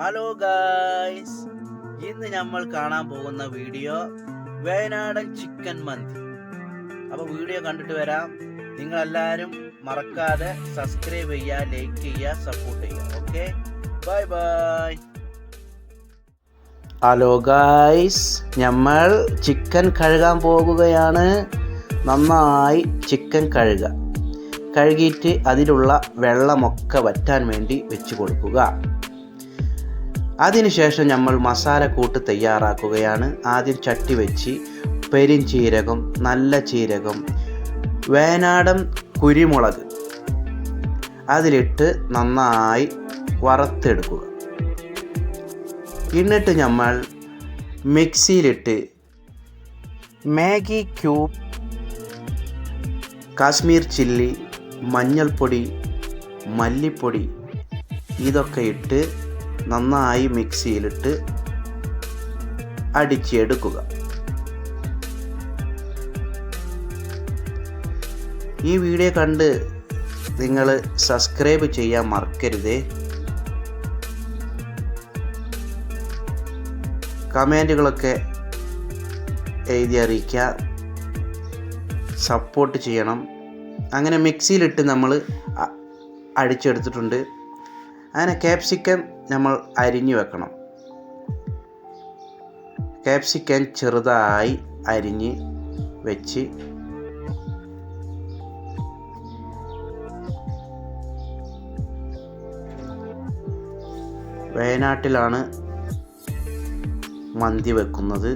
Hello guys ഇന്ന് നമ്മൾ കാണാൻ പോകുന്ന വീഡിയോ വയനാടൻ ചിക്കൻ മന്തി. അപ്പോൾ വീഡിയോ കണ്ടിട്ട് വരാം. നിങ്ങൾ നിങ്ങളെല്ലാവരും മറക്കാതെ സബ്സ്ക്രൈബ് ചെയ്യുക ലൈക്ക് ചെയ്യുക സപ്പോർട്ട് ചെയ്യുക. Okay bye bye hello guys നമ്മൾ ചിക്കൻ കഴുകാൻ പോകുകയാണ്. നന്നായി ചിക്കൻ കഴുക കഴുകിയിട്ട് അതിലുള്ള വെള്ളമൊക്കെ വറ്റാൻ വേണ്ടി വെച്ച് കൊടുക്കുക. അതിനുശേഷം നമ്മൾ മസാലക്കൂട്ട് തയ്യാറാക്കുകയാണ്. ആദ്യം ചട്ടി വെച്ച് പെരിഞ്ചീരകം നല്ല ജീരകം വേനാടൻ കുരുമുളക് അതിലിട്ട് നന്നായി വറുത്തെടുക്കുക. എന്നിട്ട് നമ്മൾ മിക്സിയിലിട്ട് മാഗി ക്യൂബ് കാശ്മീർ ചില്ലി മഞ്ഞൾപ്പൊടി മല്ലിപ്പൊടി ഇതൊക്കെ ഇട്ട് നന്നായി മിക്സിയിലിട്ട് അടിച്ചെടുക്കുക. ഈ വീഡിയോ കണ്ട് നിങ്ങൾ സബ്സ്ക്രൈബ് ചെയ്യാൻ മറക്കരുതേ. കമന്റുകളൊക്കെ എഴുതി അറിയിക്കുക. സപ്പോർട്ട് ചെയ്യണം. അങ്ങനെ മിക്സിയിലിട്ട് നമ്മൾ അടിച്ചെടുത്തിട്ടുണ്ട്. അങ്ങനെ ക്യാപ്സിക്കം നമ്മൾ അരിഞ്ഞു വെക്കണം. ക്യാപ്സിക്കൻ ചെറുതായി അരിഞ്ഞ് വെച്ച് വയനാട്ടിലാണ് മന്തി വെക്കുന്നത്.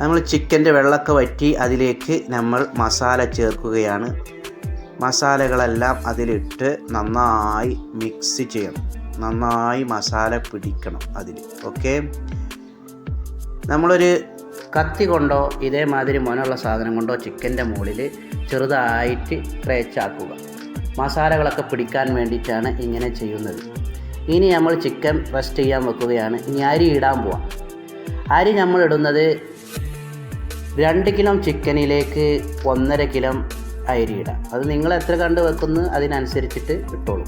നമ്മൾ ചിക്കന്റെ വെള്ളമൊക്കെ വറ്റി അതിലേക്ക് നമ്മൾ മസാല ചേർക്കുകയാണ്. മസാലകളെല്ലാം അതിലിട്ട് നന്നായി മിക്സ് ചെയ്യണം. നന്നായി മസാല പിടിക്കണം അതിൽ ഓക്കെ നമ്മളൊരു കത്തി കൊണ്ടോ ഇതേമാതിരി മോനുള്ള സാധനം കൊണ്ടോ ചിക്കന്റെ മുകളിൽ ചെറുതായിട്ട് ക്രേച്ചാക്കുക മസാലകളൊക്കെ പിടിക്കാൻ വേണ്ടിയിട്ടാണ് ഇങ്ങനെ ചെയ്യുന്നത്. ഇനി നമ്മൾ ചിക്കൻ റെസ്റ്റ് ചെയ്യാൻ വെക്കുകയാണ്. ഇനി അരി ഇടാൻ പോവാം. അരി നമ്മൾ ഇടുന്നത് രണ്ട് കിലോ ചിക്കനിലേക്ക് ഒന്നര കിലോ അരി ഇടാം അത് നിങ്ങൾ എത്ര കണ്ട് വെക്കുന്നു അതിനനുസരിച്ചിട്ട് ഇട്ടോളൂ.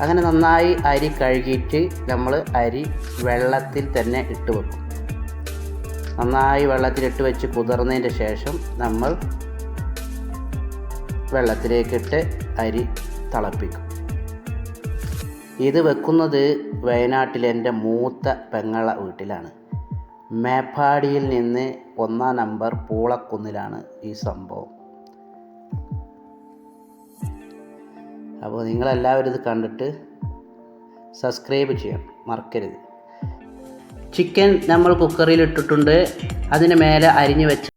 അങ്ങനെ നന്നായി അരി കഴുകിയിട്ട് നമ്മൾ അരി വെള്ളത്തിൽ തന്നെ ഇട്ട് വെക്കും. നന്നായി വെള്ളത്തിലിട്ട് വെച്ച് കുതിർന്നതിന്റെ ശേഷം നമ്മൾ വെള്ളത്തിലേക്കിട്ട് അരി തിളപ്പിക്കും. ഇത് വെക്കുന്നത് വയനാട്ടിലെ എന്റെ മൂത്ത പെങ്ങള വീട്ടിലാണ്. മേപ്പാടിയിൽ നിന്ന് ഒന്നാം നമ്പർ പൂളക്കുന്നിലാണ് ഈ സംഭവം. അപ്പോൾ നിങ്ങളെല്ലാവരും ഇത് കണ്ടിട്ട് സബ്സ്ക്രൈബ് ചെയ്യണം മറക്കരുത്. ചിക്കൻ നമ്മൾ കുക്കറിൽ ഇട്ടിട്ടുണ്ട്. അതിന് മേലെ അരിഞ്ഞു വെച്ച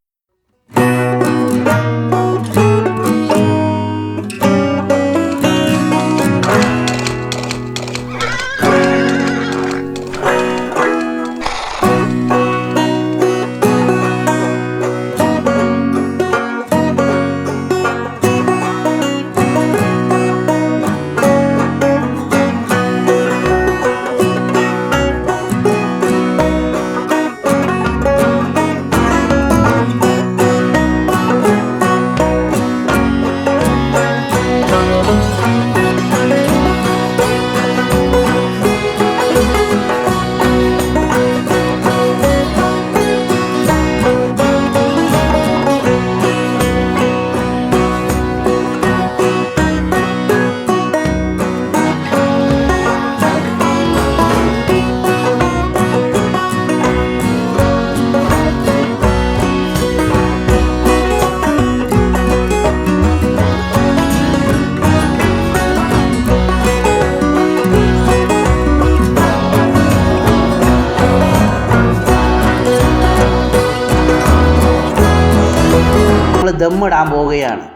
ദമ്മിടാൻ പോവുകയാണ്.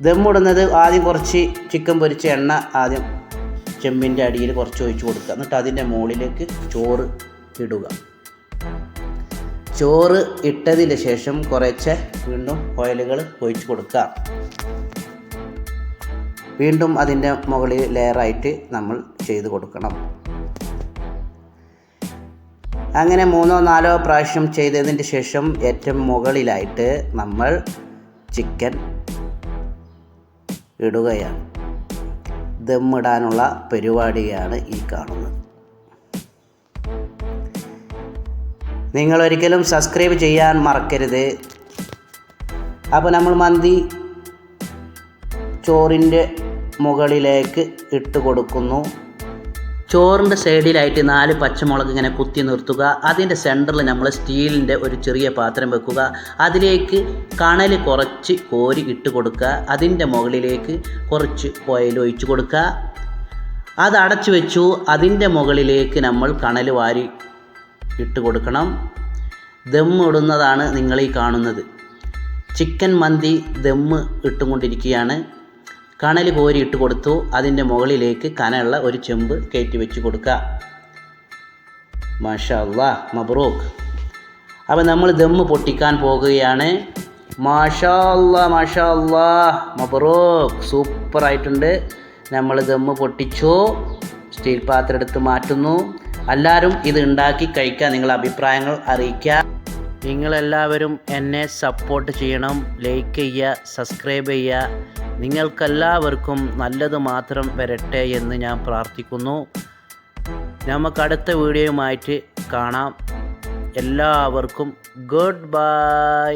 ദമ്മിടുന്നത് ആദ്യം കുറച്ച് ചിക്കൻ പൊരിച്ച എണ്ണ ആദ്യം ചെമ്പിന്റെ അടിയിൽ കുറച്ച് ഒഴിച്ച് കൊടുക്കുക. എന്നിട്ട് അതിന്റെ മുകളിലേക്ക് ചോറ് ഇടുക. ചോറ് ഇട്ടതിന് ശേഷം കുറച്ച് വീണ്ടും ഓയിലുകൾ ഒഴിച്ച് കൊടുക്കുക. വീണ്ടും അതിന്റെ മുകളിൽ ലെയറായിട്ട് നമ്മൾ ചെയ്ത് കൊടുക്കണം. അങ്ങനെ മൂന്നോ നാലോ പ്രാവശ്യം ചെയ്തതിന് ശേഷം ഏറ്റവും മുകളിലായിട്ട് നമ്മൾ ചിക്കൻ ഇടുകയാണ്. ദമ്മിടാനുള്ള പരിപാടിയാണ് ഈ കാണുന്നത്. നിങ്ങൾ ഒരിക്കലും സബ്സ്ക്രൈബ് ചെയ്യാൻ മറക്കരുത്. അപ്പോൾ നമ്മൾ മന്തി ചോറിന്റെ മുകളിലേക്ക് ഇട്ട് കൊടുക്കുന്നു. ചോറിന്റെ സൈഡിലായിട്ട് നാല് പച്ചമുളക് ഇങ്ങനെ കുത്തി നിർത്തുക. അതിന്റെ സെന്ററിൽ നമ്മൾ സ്റ്റീലിന്റെ ഒരു ചെറിയ പാത്രം വെക്കുക. അതിലേക്ക് കണൽ കുറച്ച് കോരി ഇട്ട് കൊടുക്കുക. അതിന്റെ മുകളിലേക്ക് കുറച്ച് ഓയിൽ ഒഴിച്ച് കൊടുക്കുക. അത് അടച്ചു വെച്ചു. അതിന്റെ മുകളിലേക്ക് നമ്മൾ കണൽ വാരി ഇട്ട് കൊടുക്കണം. ദമ്മ് ഇടുന്നതാണ് നിങ്ങൾ ഈ കാണുന്നത്. ചിക്കൻ മന്തി ദമ്മ് ഇട്ടുകൊണ്ടിരിക്കുകയാണ്. കണൽ കോരി ഇട്ട് കൊടുത്തു. അതിന്റെ മുകളിലേക്ക് കനയുള്ള ഒരു ചെമ്പ് കയറ്റി വെച്ച് കൊടുക്കുക മാഷാ മബ്രൂഖ് അപ്പോൾ നമ്മൾ ദമ്മ് പൊട്ടിക്കാൻ പോകുകയാണ്. മാഷാ മാഷാ മബ്രൂക്ക്. സൂപ്പറായിട്ടുണ്ട്. നമ്മൾ ദമ്മ് പൊട്ടിച്ചു. സ്റ്റീൽ പാത്രം എടുത്ത് മാറ്റുന്നു. എല്ലാവരും ഇത് ഉണ്ടാക്കി കഴിക്കാൻ നിങ്ങളുടെ അഭിപ്രായങ്ങൾ അറിയിക്കുക. നിങ്ങളെല്ലാവരും എന്നെ സപ്പോർട്ട് ചെയ്യണം ലൈക്ക് ചെയ്യുക സബ്സ്ക്രൈബ് ചെയ്യുക. നിങ്ങൾക്കെല്ലാവർക്കും നല്ലത് മാത്രം വരട്ടെ എന്ന് ഞാൻ പ്രാർത്ഥിക്കുന്നു. നമുക്ക് അടുത്ത വീഡിയോയുമായിട്ട് കാണാം. എല്ലാവർക്കും ഗുഡ് ബൈ